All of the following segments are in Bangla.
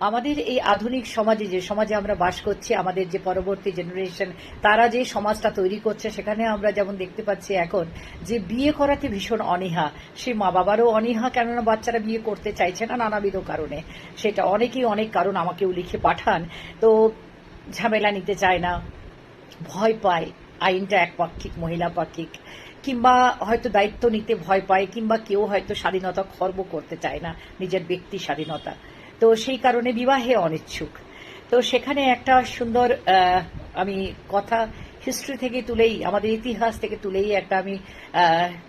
আমাদের এই আধুনিক সমাজে যে সমাজে আমরা বাস করছি, আমাদের যে পরবর্তী জেনারেশন তারা যে সমাজটা তৈরি করছে, সেখানে আমরা যেমন দেখতে পাচ্ছি এখন যে বিয়ে করাতে ভীষণ অনীহা। সে মা বাবারও অনীহা, কেননা বাচ্চারা বিয়ে করতে চাইছে না নানাবিধ কারণে। সেটা অনেকেই অনেক কারণ আমাকেও লিখে পাঠান। তো ঝামেলা নিতে চায় না, ভয় পায়, আইনটা একপাক্ষিক, মহিলা পাক্ষিক। কিংবা হয়তো দায়িত্ব নিতে ভয় পায়, কিংবা কেউ হয়তো স্বাধীনতা খর্ব করতে চায় না, নিজের ব্যক্তি স্বাধীনতা। তো সেই কারণে বিবাহে অনিচ্ছুক। তো সেখানে একটা সুন্দর আমি কথা হিস্ট্রি থেকে তুলেই, আমাদের ইতিহাস থেকে তুলেই একটা আমি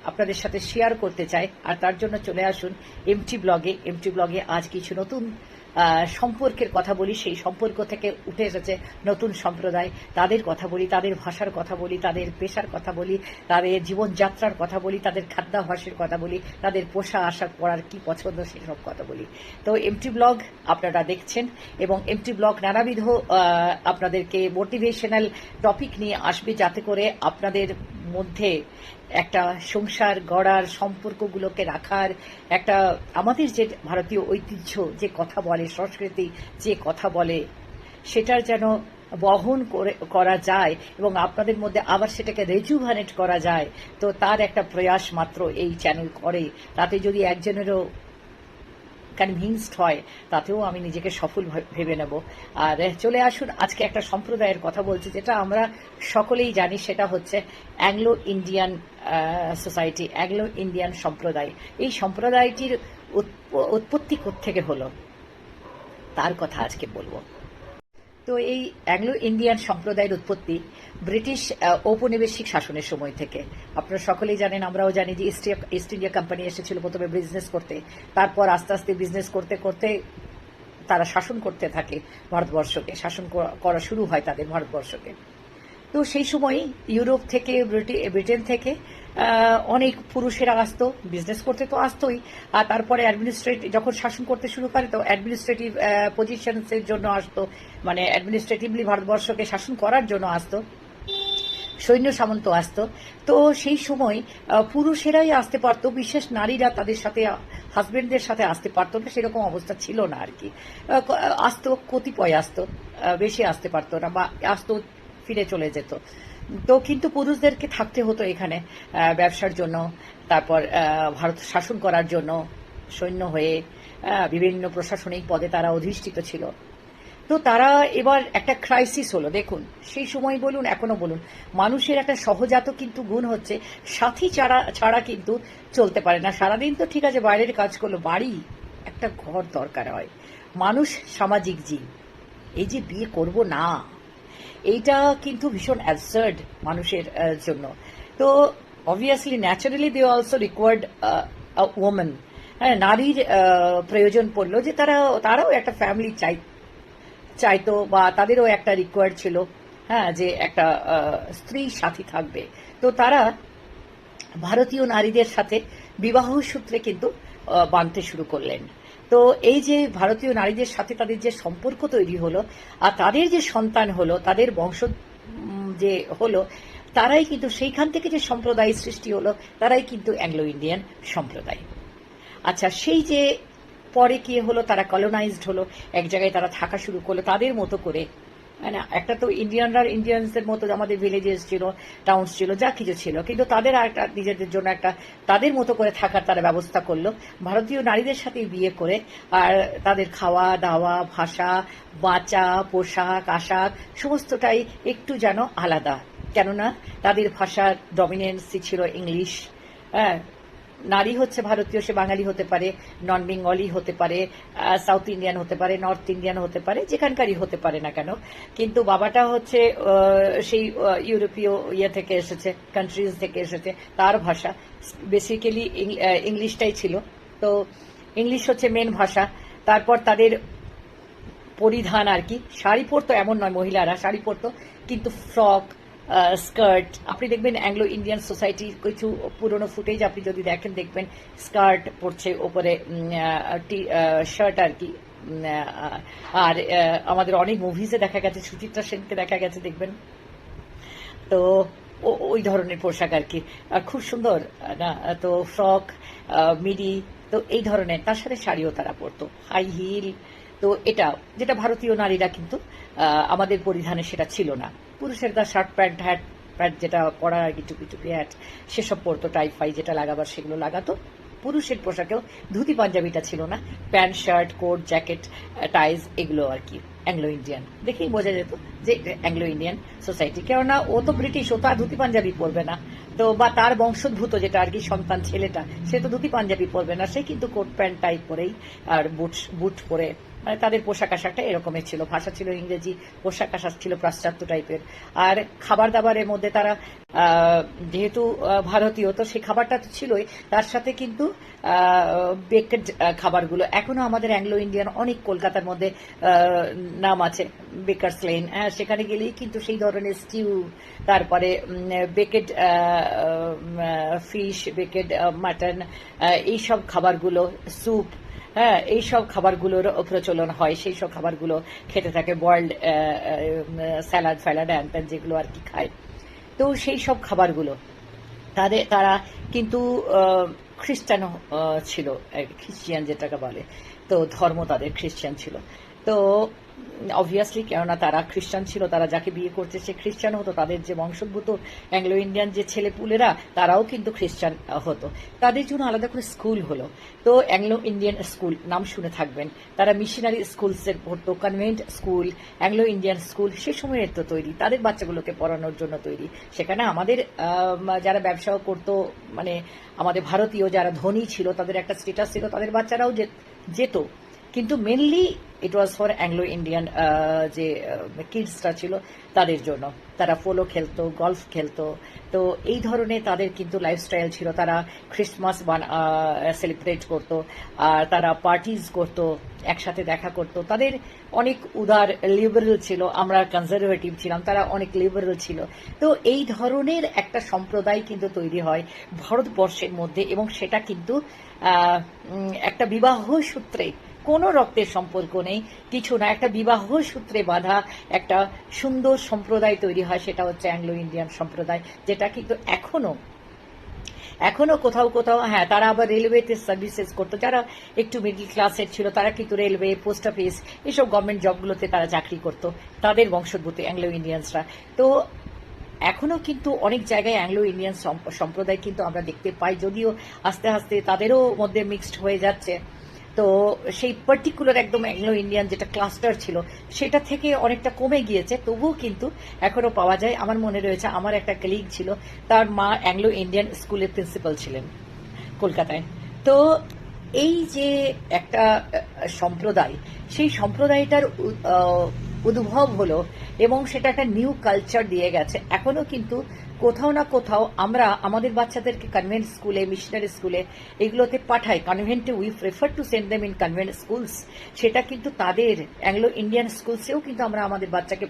আপনাদের সাথে শেয়ার করতে চাই। আর তার জন্য চলে আসুন এমটি ব্লগে এমটি ব্লগে আজ কিছু নতুন সম্পর্কের কথা বলি, সেই সম্পর্ক থেকে উঠে এসেছে নতুন সম্প্রদায়। তাদের কথা বলি, তাদের ভাষার কথা বলি, তাদের পেশার কথা বলি, তাদের জীবনযাত্রার কথা বলি, তাদের খাদ্যাভ্যাসের কথা বলি, তাদের পোষা আশাক পড়ার কি পছন্দ, সেসব কথা বলি। তো এমটি ব্লগ আপনারা দেখছেন এবং এমটি ব্লগ নানাবিধ আপনাদেরকে মোটিভেশনাল টপিক নিয়ে আসবে যাতে করে আপনাদের মধ্যে একটা সংসার গড়ার সম্পর্কগুলোকে রাখার একটা আমাদের যে ভারতীয় ঐতিহ্য, যে কথা বলে, সংস্কৃতি যে কথা বলে, সেটার যেন বহন করে, করা যায় এবং আপনাদের মধ্যে আবার সেটাকে রেজুভানেট করা যায়, তো তার একটা প্রয়াস মাত্র এই চ্যানেল করে। তাতে যদি একজনেরও কনভিন্সড হয়, তাতেও আমি নিজেকে সফল ভেবে নেব। আর চলে আসুন, আজকে একটা সম্প্রদায়ের কথা বলছি, যেটা আমরা সকলেই জানি, সেটা হচ্ছে Anglo Indian society Anglo Indian সম্প্রদায়। এই সম্প্রদায়টির উৎপ- উৎপত্তি থেকে হলো? তার কথা আজকে বলব। তো এই অ্যাংলো ইন্ডিয়ান সম্প্রদায়ের উৎপত্তি ব্রিটিশ ঔপনিবেশিক শাসনের সময় থেকে। আপনারা সকলেই জানেন, আমরাও জানি যে ইস্ট ইস্ট ইন্ডিয়া কোম্পানি এসেছিল প্রথমে বিজনেস করতে। তারপর আস্তে আস্তে বিজনেস করতে করতে তারা শাসন করতে থাকে ভারতবর্ষকে। শাসন করা- শুরু হয় তাদের ভারতবর্ষকে। তো সেই সময় ইউরোপ থেকে, ব্রিটি- ব্রিটেন থেকে অনেক পুরুষেরা আসতো বিজনেস করতে তো আসতোই। আর তারপরে অ্যাডমিনিস্ট্রেটিভ যখন শাসন করতে শুরু করে, তো অ্যাডমিনিস্ট্রেটিভ পজিশনসের জন্য আসতো। মানে অ্যাডমিনিস্ট্রেটিভলি ভারতবর্ষকে শাসন করার জন্য আসতো। সৈন্য সামন্ত আসতো। তো সেই সময় পুরুষেরাই আসতে পারতো, বিশেষ নারীরা তাদের সাথে হাজবেন্ডদের সাথে আসতে পারতো না, সেরকম অবস্থা ছিল না আর কি। আসতো, কতিপয় আসতো বেশি আসতে পারতো না বা আসতো, ফিরে চলে যেত। তো কিন্তু পুরুষদেরকে থাকতে হতো এখানে ব্যবসার জন্য, তারপর ভারত শাসন করার জন্য সৈন্য হয়ে বিভিন্ন প্রশাসনিক পদে তারা অধিষ্ঠিত ছিল। তো তারা এবার একটা ক্রাইসিস হলো, দেখুন, সেই সময় বলুন এখনও বলুন, মানুষের একটা সহজাত কিন্তু গুণ হচ্ছে, সাথী ছাড়া ছাড়া কিন্তু চলতে পারে না। সারাদিন তো ঠিক আছে, বাইরের কাজ করল, বাড়ি, একটা ঘর দরকার হয়। মানুষ সামাজিক জীব, এই যে বিয়ে করব না এইটা কিন্তু ভীষণ অ্যাবসার্ড মানুষের জন্য। তো obviously naturally they also required women হ্যাঁ নারীর প্রয়োজন পড়ল যে তারা, তারাও একটা ফ্যামিলি চাই, চাইতো বা তাদেরও একটা রিকোয়ার্ড ছিল হ্যাঁ যে একটা স্ত্রী সাথী থাকবে। তো তারা ভারতীয় নারীদের সাথে বিবাহ সূত্রে কিন্তু বাঁধতে শুরু করলেন। তো এই যে ভারতীয় নারীদের সাথে তাদের যে সম্পর্ক তৈরি হলো, আর তাদের যে সন্তান হলো, তাদের বংশ যে হলো, তারাই কিন্তু সেইখান থেকে যে সম্প্রদায় সৃষ্টি হলো, তারাই কিন্তু অ্যাংলো ইন্ডিয়ান সম্প্রদায়। আচ্ছা সেই যে পরে কি হলো, তারা কলোনাইজড হলো, এক জায়গায় তারা থাকা শুরু করল, তাদের মতো করে মানে একটা তো ইন্ডিয়ানরা ইন্ডিয়ানসদের মতো আমাদের ভিলেজেস ছিল টাউনস ছিল, যা কিছু ছিল। কিন্তু তাদের একটা নিজেদের জন্য একটা তাদের মতো করে থাকার তারা ব্যবস্থা করল। ভারতীয় নারীদের সাথে বিয়ে করে আর তাদের খাওয়া, দাওয়া, ভাষা, বাঁচা, পোশাক, আশাক সমস্তটাই একটু যেন আলাদা। কেননা তাদের ভাষার ডমিনেন্সি ছিল ইংলিশ হ্যাঁ? নারী হচ্ছে ভারতীয়, সে বাঙালি হতে পারে নন বেঙ্গলি হতে পারে সাউথ ইন্ডিয়ান হতে পারে নর্থ ইন্ডিয়ান হতে পারে, যেখানকারই হতে পারে না কেন। কিন্তু বাবাটা হচ্ছে সেই ইউরোপীয় ইয়ে থেকে এসেছে কান্ট্রিজ থেকে এসেছে, তার ভাষা। বেসিক্যালি ইংলিশটাই ছিল। তো ইংলিশ হচ্ছে মেন ভাষা। তারপর তাদের পরিধান আর কি। শাড়ি পরতো এমন নয় মহিলারা, শাড়ি পরতো, কিন্তু ফ্রক স্কার্ট আপনি দেখবেন অ্যাংলো ইন্ডিয়ান সোসাইটির কিছু পুরনো ফুটেজ আপনি যদি দেখেন, দেখবেন স্কার্ট পরছে ওপরে শার্ট আর কি। আর আমাদের অনেক মুভিজে দেখা গেছে, সুচিত্রা সেনকে দেখা গেছে, দেখবেন। তো ওই ধরনের পোশাক আর কি। খুব সুন্দর, না, তো ফ্রক মিডি তো এই ধরনের। তার সাথে শাড়িও তারা পরতো। হাই হিল তো এটা, যেটা ভারতীয় নারীরা কিন্তু আমাদের পরিধানে সেটা ছিল না। পুরুষের তার শার্ট প্যান্ট, হ্যাট প্যান্ট যেটা পরা আর কি টুপি টুপি হ্যাট, সেসব পরতো, টাই ফাই যেটা লাগাবার সেগুলো লাগাতো। পুরুষের পোশাকেও ধুতি পাঞ্জাবিটা ছিল না, pant, shirt, coat, jacket, ties এগুলো আর কি, অ্যাংলো ইন্ডিয়ান। দেখেই বোঝা যেত যে অ্যাংলো ইন্ডিয়ান সোসাইটি। কেননা ও তো ব্রিটিশ, ও তো আর ধুতি পাঞ্জাবি পরবে না। তো বা তার বংশোদ্ভূত যেটা আর কি সন্তান ছেলেটা, সে তো ধুতি পাঞ্জাবি পরবে না, সে কিন্তু কোট, প্যান্ট টাইপ পরেই আর বুট বুট পরে মানে তাদের পোশাক আশাকটা এরকমের ছিল। ভাষা ছিল ইংরেজি, পোশাক আশাক ছিল পাশ্চাত্য টাইপের। আর খাবার দাবারের মধ্যে তারা যেহেতু ভারতীয়, তো সেই খাবারটা তো ছিলই। তার সাথে কিন্তু বেকেড খাবারগুলো। এখনও আমাদের অ্যাংলো ইন্ডিয়ান অনেক কলকাতার মধ্যে নাম আছে বেকার্স লেন হ্যাঁ সেখানে গেলেই কিন্তু সেই ধরনের স্টিউ তারপরে বেকেড ফিশ বেকেড মাটন এইসব খাবারগুলো স্যুপ হ্যাঁ এইসব খাবারগুলোর প্রচলন হয়। সেই সব খাবারগুলো খেতে থাকে বয়েলড স্যালাড ফ্যালাড অ্যান্ড যেগুলো আর কি খায়। তো সেই সব খাবারগুলো তাদের তারা কিন্তু খ্রিস্টান ছিল খ্রিস্টিয়ান যেটাকে বলে। তো ধর্ম তাদের খ্রিস্টান ছিল। তো অবভিয়াসলি কেননা তারা খ্রিস্টান ছিল, তারা যাকে বিয়ে করছে সে খ্রিস্টান হতো, তাদের যে বংশোদ্ভূত অ্যাংলো ইন্ডিয়ান যে ছেলেপুলেরা, তারাও কিন্তু খ্রিস্টান হতো। তাদের জন্য আলাদা করে স্কুল হলো। তো অ্যাংলো ইন্ডিয়ান স্কুল নাম শুনে থাকবেন। তারা মিশনারি স্কুলসের পড়তো convent school Anglo Indian school সে সময়ের তো তৈরি। তাদের বাচ্চাগুলোকে পড়ানোর জন্য তৈরি। সেখানে আমাদের যারা ব্যবসাও করতো মানে আমাদের ভারতীয় যারা ধনী ছিল, তাদের একটা স্টেটাস ছিল, তাদের বাচ্চারাও যেত। কিন্তু mainly it was for Anglo Indian যে কিডসরা ছিল তাদের জন্য। তারা পোলো খেলতো গলফ খেলতো। তো এই ধরনের তাদের কিন্তু লাইফস্টাইল ছিল। তারা ক্রিসমাস সেলিব্রেট করতো, আর তারা পার্টিজ করতো, একসাথে দেখা করতো। তাদের অনেক উদার লিবারেল ছিল, আমরা কনজারভেটিভ ছিলাম, তারা অনেক লিবারেল ছিল। তো এই ধরনের একটা সম্প্রদায় কিন্তু তৈরি হয় ভারতবর্ষের মধ্যে এবং সেটা কিন্তু একটা বিবাহ সূত্রে কোনো রক্তের সম্পর্ক নেই, কিছু না। একটা বিবাহ সূত্রে বাঁধা একটা সুন্দর সম্প্রদায় তৈরি হয়, সেটা হচ্ছে অ্যাংলো ইন্ডিয়ান সম্প্রদায়, যেটা কিন্তু এখনও এখনও কোথাও কোথাও হ্যাঁ তারা আবার রেলওয়েতে সার্ভিসেস করতো। যারা একটু মিডল ক্লাসের ছিল, তারা কিন্তু রেলওয়ে পোস্ট অফিস এসব গভর্নমেন্ট জবগুলোতে তারা চাকরি করতো, তাদের বংশোদ্ভূত অ্যাংলো ইন্ডিয়ানসরা তো এখনও কিন্তু অনেক জায়গায় অ্যাংলো ইন্ডিয়ান সম্প- সম্প্রদায় কিন্তু আমরা দেখতে পাই, যদিও আস্তে আস্তে তাদেরও মধ্যে মিক্সড হয়ে যাচ্ছে। তো সেই পার্টিকুলার একদম অ্যাংলো ইন্ডিয়ান যেটা ক্লাস্টার ছিল, সেটা থেকে অনেকটা কমে গিয়েছে। তবুও কিন্তু এখনও পাওয়া যায়। আমার মনে রয়েছে, আমার একটা কলিগ ছিল, তার মা অ্যাংলো ইন্ডিয়ান স্কুলের প্রিন্সিপাল ছিলেন কলকাতায়। তো এই যে একটা সম্প্রদায়, সেই সম্প্রদায়টার উদ্ভব হলো এবং সেটা একটা নিউ কালচার দিয়ে গেছে। এখনও কিন্তু কোথাও না কোথাও আমরা আমাদের বাচ্চাদেরকে কনভেন্ট স্কুলে মিশনারি স্কুলে এগুলোতে পাঠাই। কনভেন্টে we prefer to send them in convent schools সেটা কিন্তু তাদের অ্যাংলো ইন্ডিয়ান স্কুলসেও কিন্তু আমরা আমাদের বাচ্চাকে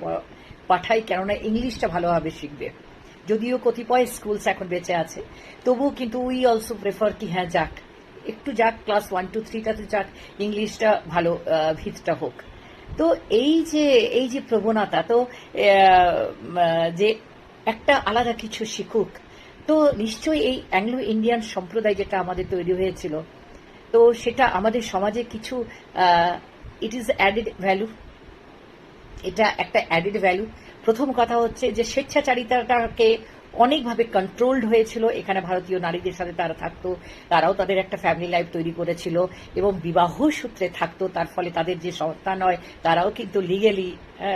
পাঠাই, কেননা ইংলিশটা ভালোভাবে শিখবে। যদিও কতিপয় স্কুলস এখন বেঁচে আছে। তবুও কিন্তু উই অলসো প্রেফার কি হ্যাঁ যাক, একটু যাক ক্লাস ওয়ান টু থ্রিটাতে যাক, ইংলিশটা ভালো ভিতটা হোক। তো এই যে এই যে প্রবণতা, তো যে একটা আলাদা কিছু শিখুক, তো নিশ্চয়ই এই অ্যাংলো ইন্ডিয়ান সম্প্রদায় যেটা আমাদের তৈরি হয়েছিল, তো সেটা আমাদের সমাজে কিছু ইট ইজ অ্যাডেড ভ্যালু এটা একটা অ্যাডেড ভ্যালু প্রথম কথা হচ্ছে যে স্বেচ্ছাচারিতাটাকে অনেকভাবে কন্ট্রোলড হয়েছিল। এখানে ভারতীয় নারীদের সাথে তারা থাকতো, তারাও তাদের একটা ফ্যামিলি লাইফ তৈরি করেছিল এবং বিবাহ সূত্রে থাকতো। তার ফলে তাদের যে সন্তান হয়, তারাও কিন্তু লিগেলি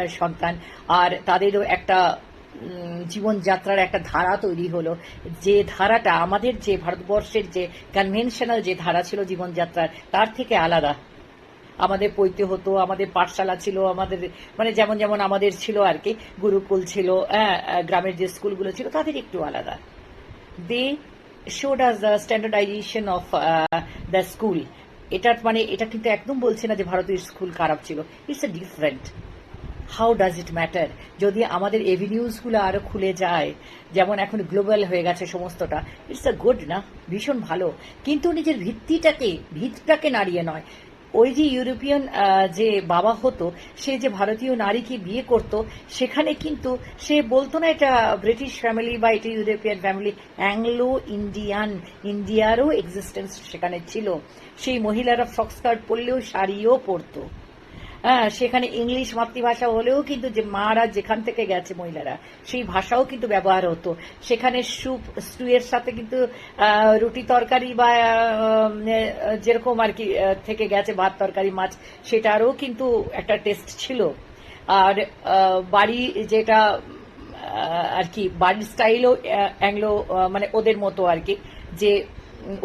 সন্তান। আর তাদেরও একটা জীবনযাত্রার একটা ধারা তৈরি হলো। যে ধারাটা আমাদের যে ভারতবর্ষের যে কনভেনশনাল যে ধারা ছিল জীবনযাত্রার, তার থেকে আলাদা। আমাদের পৈতে হতো আমাদের পাঠশালা ছিল আমাদের মানে যেমন যেমন আমাদের ছিল আর কি গুরুকুল ছিল হ্যাঁ, গ্রামের যে স্কুলগুলো ছিল তাদের একটু আলাদা। They showed us the standardisation of the school এটার মানে এটা কিন্তু একদম বলছে না যে ভারতীয় স্কুল খারাপ ছিল। It's a different how does it matter যদি আমাদের এভিনিউজগুলো আরও খুলে যায় যেমন এখন গ্লোবাল হয়ে গেছে সমস্তটা ইটস আ গুড না? ভীষণ ভালো। কিন্তু নিজের ভিত্তিটাকে ভিতটাকে নাড়িয়ে নয়। ওই যে ইউরোপিয়ান যে বাবা হতো, সে যে ভারতীয় নারীকে বিয়ে করত, সেখানে কিন্তু সে বলতো না এটা ব্রিটিশ ফ্যামিলি বা এটা ইউরোপিয়ান ফ্যামিলি অ্যাংলো ইন্ডিয়ান ইন্ডিয়ারও এক্সিস্টেন্স সেখানে ছিল। সেই মহিলারা ফক্সকার্ট স্কার্ট পরলেও শাড়িও পরতো। হ্যাঁ সেখানে ইংলিশ মাতৃভাষা হলেও কিন্তু যে মারা যেখান থেকে গেছে মহিলারা, সেই ভাষাও কিন্তু ব্যবহার হতো। সেখানে স্যুপ, স্টুয়ের সাথে কিন্তু রুটি তরকারি বা যেরকম আর কি থেকে গেছে ভাত, তরকারি, মাছ, সেটারও কিন্তু একটা টেস্ট ছিল। আর বাড়ি যেটা আর কি, বাড়ির স্টাইলও অ্যাংলো মানে ওদের মতো আর কি, যে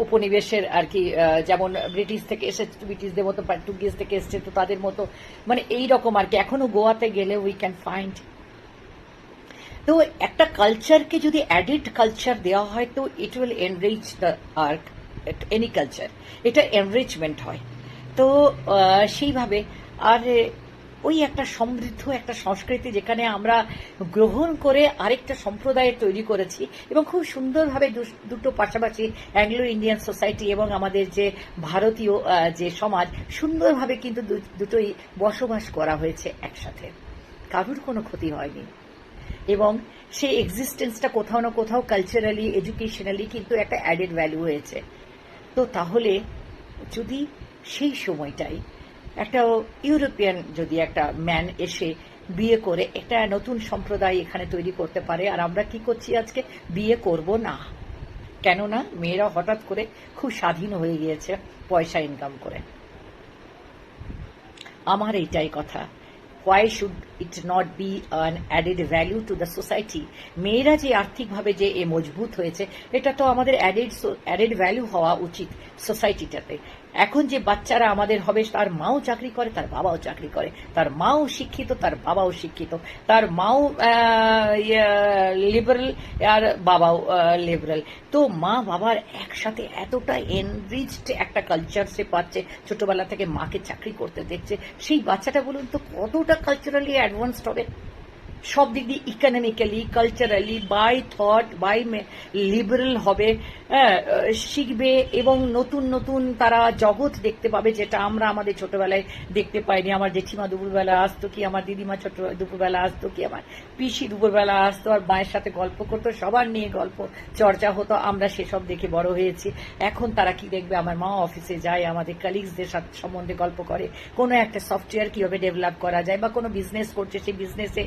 উপনিবেশের আর কি যেমন ব্রিটিশ থেকে এসে ব্রিটিশদের মতো, পর্তুগিজ থেকে এসছে তো তাদের মতো মানে এই রকম আর কি। এখনও গোয়াতে গেলে উই ক্যান ফাইন্ড তো একটা কালচারকে যদি অ্যাডিড কালচার দেওয়া হয়, তো it will enrich the ark any culture এটা এনরিচমেন্ট হয়। তো সেইভাবে। আর ওই একটা সমৃদ্ধ একটা সংস্কৃতি যেখানে আমরা গ্রহণ করে আরেকটা সম্প্রদায়ের তৈরি করেছি এবং খুব সুন্দরভাবে দুটো পাশাপাশি অ্যাংলো ইন্ডিয়ান সোসাইটি এবং আমাদের যে ভারতীয় যে সমাজ সুন্দরভাবে কিন্তু দুটোই বসবাস করা হয়েছে একসাথে। কারুর কোনো ক্ষতি হয়নি। এবং সেই এক্সিস্টেন্সটা কোথাও না কোথাও কালচারালি এডুকেশনালি কিন্তু একটা অ্যাডেড ভ্যালু হয়েছে। তো তাহলে যদি সেই সময়টাই একটা ইউরোপিয়ান যদি একটা ম্যান এসে বিয়ে করে, একটা নতুন সম্প্রদায় এখানে তৈরি করতে পারে, আর আমরা কি করছি আজকে? বিয়ে করব না। কেননা মেয়েরা হঠাৎ করে খুব স্বাধীন হয়ে গিয়েছে পয়সা ইনকাম করে। আমার এইটাই কথা। Why should it not be an added value to the society মেয়েরা যে আর্থিকভাবে যে এ মজবুত হয়েছে, এটা তো আমাদের অ্যাডেড অ্যাডেড ভ্যালু হওয়া উচিত। সোসাইটিটাতে এখন যে বাচ্চারা আমাদের হবে, তার মাও চাকরি করে, তার বাবাও চাকরি করে। তার মাও শিক্ষিত, তার বাবাও শিক্ষিত। তার মাও লিবারেল আর বাবাও লিবারেল তো মা বাবার একসাথে এতটা এনরিচড একটা কালচার সে পাচ্ছে, ছোটবেলা থেকে মাকে চাকরি করতে দেখছে। সেই বাচ্চাটা বলুন তো, কতটা কালচারালি অ্যাডভান্সড হবে। সব দিক দিয়ে economically culturally by thought by liberal হবে হ্যাঁ, শিখবে এবং নতুন নতুন তারা জগৎ দেখতে পাবে যেটা আমরা আমাদের ছোটবেলায় দেখতে পাইনি। আমার জেঠিমা দুপুরবেলা আসতো কি আমার দিদিমা ছোট দুপুরবেলা আসতো কি আমার পিসি দুপুরবেলা আসতো আর মায়ের সাথে গল্প করতো সবার নিয়ে গল্প চর্চা হতো আমরা সেসব দেখে বড় হয়েছি। এখন তারা কি দেখবে? আমার মা অফিসে যায় আমাদের কালিগসদের সাথে সম্বন্ধে গল্প করে। কোনো একটা সফটওয়্যার কীভাবে ডেভেলপ করা যায় বা কোনো বিজনেস করছে সেই বিজনেসে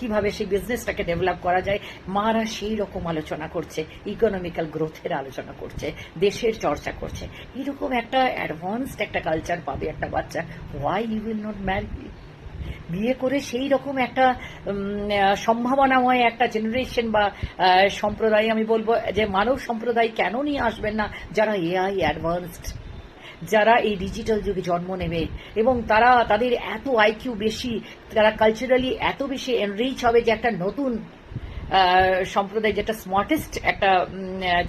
কীভাবে সেই বিজনেসটাকে ডেভেলপ করা যায়, মারা সেই রকম আলোচনা করছে ইকোনমিক্যাল গ্রোথের আলোচনা করছে, দেশের চর্চা করছে। এরকম একটা অ্যাডভান্সড একটা কালচার পাবে একটা বাচ্চা। Why you will not marry বিয়ে করে সেই রকম একটা সম্ভাবনাময় একটা জেনারেশন বা সম্প্রদায় আমি বলব যে মানব সম্প্রদায় কেন নিয়ে আসবেন না যারা এআই অ্যাডভান্সড যারা এই ডিজিটাল যুগে জন্ম নেবে এবং তারা তাদের এত আইকিউ বেশি, তারা কালচারালি এত বেশি এনরিচ হবে যে একটা নতুন সম্প্রদায়, যেটা স্মার্টেস্ট একটা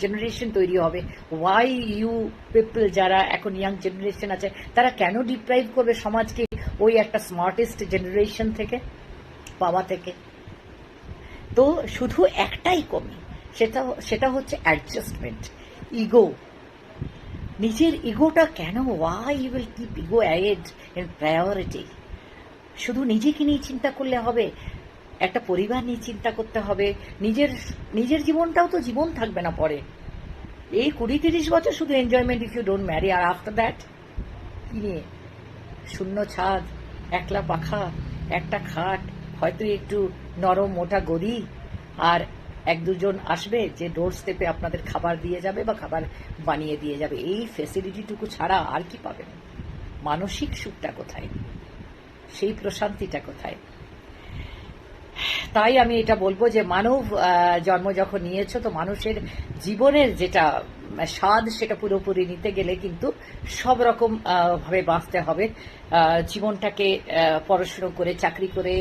জেনারেশন তৈরি হবে। ওয়াই ইউ পিপল যারা এখন ইয়াং জেনারেশন আছে, তারা কেন ডিপ্রাইভ করবে সমাজকে ওই একটা স্মার্টেস্ট জেনারেশন থেকে, পাওয়া থেকে? তো শুধু একটাই কমি, সেটা সেটা হচ্ছে অ্যাডজাস্টমেন্ট ইগো নিজের ইগোটা কেন? Why you will keep ego add in priority শুধু নিজেকে নিয়ে চিন্তা করলে হবে, একটা পরিবার নিয়ে চিন্তা করতে হবে, নিজের নিজের জীবনটাও তো জীবন থাকবে না পরে। এই কুড়ি তিরিশ বছর শুধু enjoyment if you don't marry R after that কি নিয়ে? শূন্য ছাদ, একলা পাখা, একটা খাট, হয়তো একটু নরম মোটা গদি, আর এক দুজন আসবে যে ডোর স্টেপে আপনাদের খাবার দিয়ে যাবে বা খাবার বানিয়ে দিয়ে যাবে। এই ফেসিলিটিটুকু ছাড়া আর কি পাবেন? মানসিক সুখটা কোথায়? সেই প্রশান্তিটা কোথায়? তাই আমি এটা বলব যে মানব জন্ম যখন নিয়েছো তো মানুষের জীবনের যেটা স্বাদ সেটা পুরোপুরি নিতে গেলে কিন্তু সব রকম ভাবে বাঁচতে হবে। জীবনটাকে পড়াশুনো করে, চাকরি করে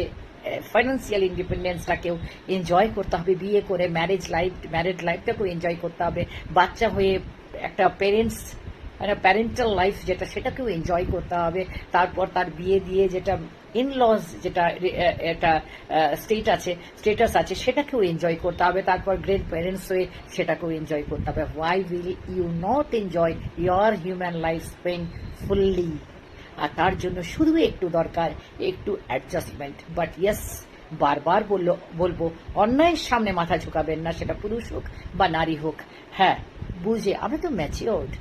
ফাইন্যান্সিয়াল ইন্ডিপেন্ডেন্সটাকেও এনজয় করতে হবে, বিয়ে করে ম্যারেজ লাইফ ম্যারেড লাইফটাকেও এনজয় করতে হবে। বাচ্চা হয়ে একটা পেরেন্টস একটা প্যারেন্টাল লাইফ যেটা, সেটাকেও এনজয় করতে হবে। তারপর তার বিয়ে দিয়ে যেটা ইন লজ যেটা একটা স্টেট আছে স্টেটাস আছে, সেটাকেও এনজয় করতে হবে। তারপর গ্রেট প্যারেন্টস হয়ে সেটাকেও এনজয় করতে হবে। Why will you not enjoy your human life span fully আর তার জন্য শুধু একটু দরকার, একটু অ্যাডজাস্টমেন্ট বাট ইয়েস বারবার বলল, বলব, অন্যায়ের সামনে মাথা ঝুঁকাবেন না, সেটা পুরুষ হোক বা নারী হোক। হ্যাঁ বুঝে আমি তো ম্যাচিওর্ড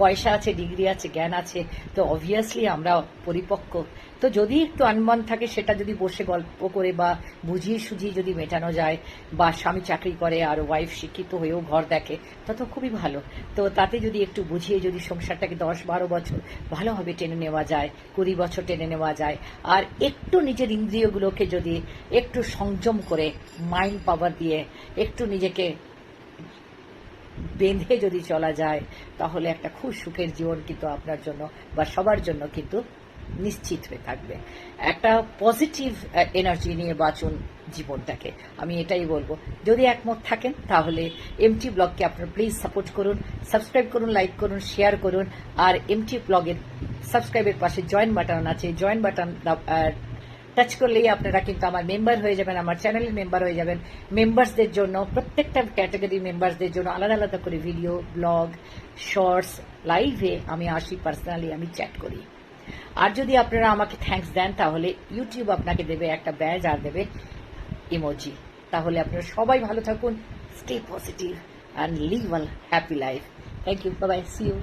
পয়সা আছে ডিগ্রি আছে, জ্ঞান আছে, তো অবভিয়াসলি আমরা পরিপক্ক। তো যদি একটু আনমান থাকে, সেটা যদি বসে গল্প করে বা বুঝিয়ে সুঝিয়ে যদি মেটানো যায়, বা স্বামী চাকরি করে আর ওয়াইফ শিক্ষিত হয়েও ঘর দেখে তত খুবই ভালো। তো তাতে যদি একটু বুঝিয়ে যদি সংসারটাকে দশ বারো বছর ভালোভাবে টেনে নেওয়া যায়, কুড়ি বছর টেনে নেওয়া যায়, আর একটু নিজের ইন্দ্রিয়গুলোকে যদি একটু সংযম করে মাইন্ড পাওয়ার দিয়ে, একটু নিজেকে বেঁধে যদি চলা যায়, তাহলে একটা খুব সুখের জীবন কিন্তু আপনার জন্য বা সবার জন্য কিন্তু নিশ্চিত হয়ে থাকবে। একটা পজিটিভ এনার্জি নিয়ে বাঁচুন জীবনটাকে। আমি এটাই বলব। যদি একমত থাকেন, তাহলে এমটি ব্লগকে আপনারা প্লিজ সাপোর্ট করুন সাবস্ক্রাইব করুন লাইক করুন শেয়ার করুন, আর এমটি ব্লগের সাবস্ক্রাইবের পাশে জয়েন বাটন আছে। জয়েন বাটন টাচ করলেই আপনারা কিন্তু আমার মেম্বার হয়ে যাবেন, আমার চ্যানেলের মেম্বার হয়ে যাবেন। মেম্বার্সদের জন্য, প্রত্যেকটা ক্যাটাগরি মেম্বার্সদের জন্য আলাদা আলাদা করে ভিডিও ব্লগ শর্টস লাইভে আমি আসি পার্সোনালি আমি চ্যাট করি। আর যদি আপনারা আমাকে থ্যাঙ্কস দেন, তাহলে ইউটিউব আপনাকে দেবে একটা ব্যাজ আর দেবে ইমোজি তাহলে আপনারা সবাই ভালো থাকুন stay positive and live happy life thank you bye see you